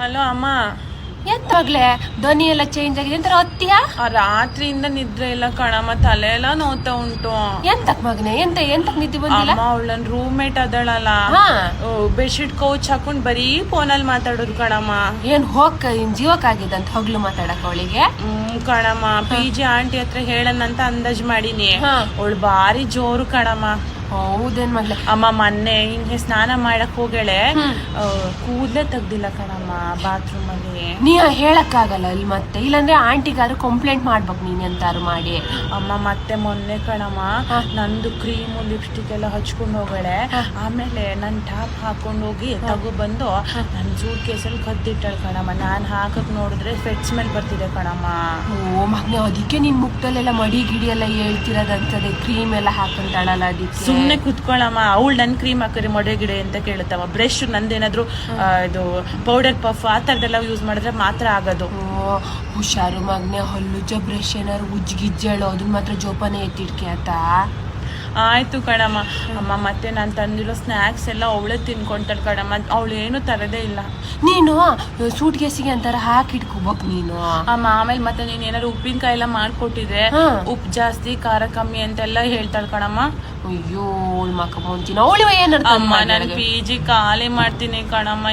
Hello ಅಮ್ಮ. ಎತ್ತಾಗ್ಲೇ ಧ್ವನಿ ಎಲ್ಲ ಚೇಂಜ್ ಆಗಿದೆ. ಅಂತ ಹೊತ್ತಿಯಾ? ಆ ರಾತ್ರಿಯಿಂದ ನಿದ್ರೆ ಇಲ್ಲ ಕಣಮ್ಮ. ತಲೆ ಎಲ್ಲ ನೋತಾ ಉಂಟು. ಎಂತ ಮಗನೆ? ಎಂತ ಎಂತ ನಿದ್ದೆ ಬಂದಿಲ್ಲ? ಅಮ್ಮ ಅವಳ ನನ್ ರೂಮ್ಮೇಟ್ ಅದಳಲ್ಲ ಬೆಡ್ ಬೆಡ್ಶೀಟ್ ಕೌಚ್ ಹಾಕೊಂಡ್ ಬರೀ ಫೋನಲ್ಲಿ ಮಾತಾಡೋದು ಕಣಮ್ಮ. ಏನ್ ಹೋಗ್ ಇನ್ ಜೀವಕ್ಕಾಗಿದಂತ ಹೊಗ್ಲು ಮಾತಾಡಕ್ ಅವಳಿಗೆ? ಹ್ಮ್ ಕಣಮ್ಮ. ಪಿ ಜಿ ಆಂಟಿ ಹತ್ರ ಹೇಳನಂತ ಅಂದಾಜ್ ಮಾಡೀನಿ. ಅವಳು ಬಾರಿ ಜೋರು ಕಣಮ್ಮ. ಹೌದೇನ್ ಮಗ್ಲೆ ಅಮ್ಮ ಮೊನ್ನೆ ಹಿಂಗೆ ಸ್ನಾನ ಮಾಡಕ್ ಹೋಗಳೆ ಕೂದ್ಲೆ ತೆಗ್ದಿಲ್ಲ ಕಣಮ್ಮ ಬಾತ್ರೂಮ್ ಅಲ್ಲಿ. ನೀ ಹೇಳಕ್ಕಾಗಲ್ಲ ಇಲ್ಲಿ ಮತ್ತೆ. ಇಲ್ಲಾಂದ್ರೆ ಆಂಟಿಗಾರು ಕಂಪ್ಲೇಂಟ್ ಮಾಡ್ಬೇಕು ನೀನ್ ಎಂತಾರು ಮಾಡಿ. ಅಮ್ಮ ಮತ್ತೆ ಮೊನ್ನೆ ಕಣಮ್ಮ. ನಂದು ಕ್ರೀಮು ಲಿಪ್ಸ್ಟಿಕ್ ಎಲ್ಲ ಹಚ್ಕೊಂಡು ಹೋಗಳೆ ಆಮೇಲೆ ನನ್ ಟಾಪ್ ಹಾಕೊಂಡು ಹೋಗಿ ತಗೋ ಬಂದು ನನ್ ಸೂಟ್ ಕೇಸಲ್ಲಿ ಕದ್ದಿಟ್ಟಳು ಕಣಮ್ಮ. ನಾನ್ ಹಾಕಕ್ ನೋಡಿದ್ರೆ ಫೆಟ್ ಸ್ಮೆಲ್ ಬರ್ತಿದೆ ಕಣಮ್ಮ. ಓ ಮಗ್ನೆ ಅದಕ್ಕೆ ನಿನ್ ಮುಖದಲ್ಲೆಲ್ಲ ಮಡಿ ಗಿಡಿ ಎಲ್ಲ ಹೇಳ್ತಿರೋದಂತದೆ ಕ್ರೀಮ್ ಎಲ್ಲ ಹಾಕೊಂತಾಳಲ್ಲ ಅದಕ್ಕೆ. ಸುಮ್ನೆ ಕುತ್ಕೊಳ್ಳಮ್ಮ ಅವಳು ನನ್ ಕ್ರೀಮ್ ಹಾಕಿದ್ರೆ ಮೊಡೆ ಗಿಡೆ ಅಂತ ಕೇಳುತ್ತವ. ಬ್ರಷ್ ನಂದೇನಾದ್ರು ಏನಾದ್ರು ಇದು ಪೌಡರ್ ಪಫ್ ಆ ಥರದ್ದೆಲ್ಲ ಯೂಸ್ ಮಾಡಿದ್ರೆ ಮಾತ್ರ ಆಗೋದು. ಓ ಹುಷಾರು ಮಗ್ನೆ ಹಲ್ಲುಜ್ಜ ಬ್ರಷ್ ಏನಾರು ಉಜ್ಗಿಜ್ಜಳು ಅದನ್ನ ಮಾತ್ರ ಜೋಪಾನ ಎತ್ತಿಡ್ಕೆ ಆತ? ಆಯ್ತು ಕಣಮ್ಮ. ಅಮ್ಮ ಮತ್ತೆ ನಾನು ತಂದಿರೋ ಸ್ನ್ಯಾಕ್ಸ್ ಎಲ್ಲ ಅವಳೆ ತಿನ್ಕೊಂತಾಳೆ ಕಣಮ್ಮ. ಅವಳು ಏನು ತರದೇ ಇಲ್ಲ. ನೀನು ಸೂಟ್ ಕೇಸಿಗೆ ಅಂತಾರ ಹಾಕಿಟ್ಕೋಬೇಕು ನೀನು. ಅಮ್ಮ ಆಮೇಲೆ ಮತ್ತೆ ನೀನ್ ಏನಾದ್ರು ಉಪ್ಪಿನಕಾಯಿ ಎಲ್ಲ ಮಾಡ್ಕೊಟ್ಟಿದ್ರೆ. ಉಪ್ಪು ಜಾಸ್ತಿ ಖಾರ ಕಮ್ಮಿ ಅಂತೆಲ್ಲ ಹೇಳ್ತಾಳೆ ಕಣಮ್ಮ. ಅಯ್ಯೋ ಮಕ್ಕ ಅವಳು ಏನು ಅಮ್ಮ ನಾನು ಪಿ ಜಿ ಖಾಲಿ ಮಾಡ್ತೀನಿ ಕಣಮ್ಮ.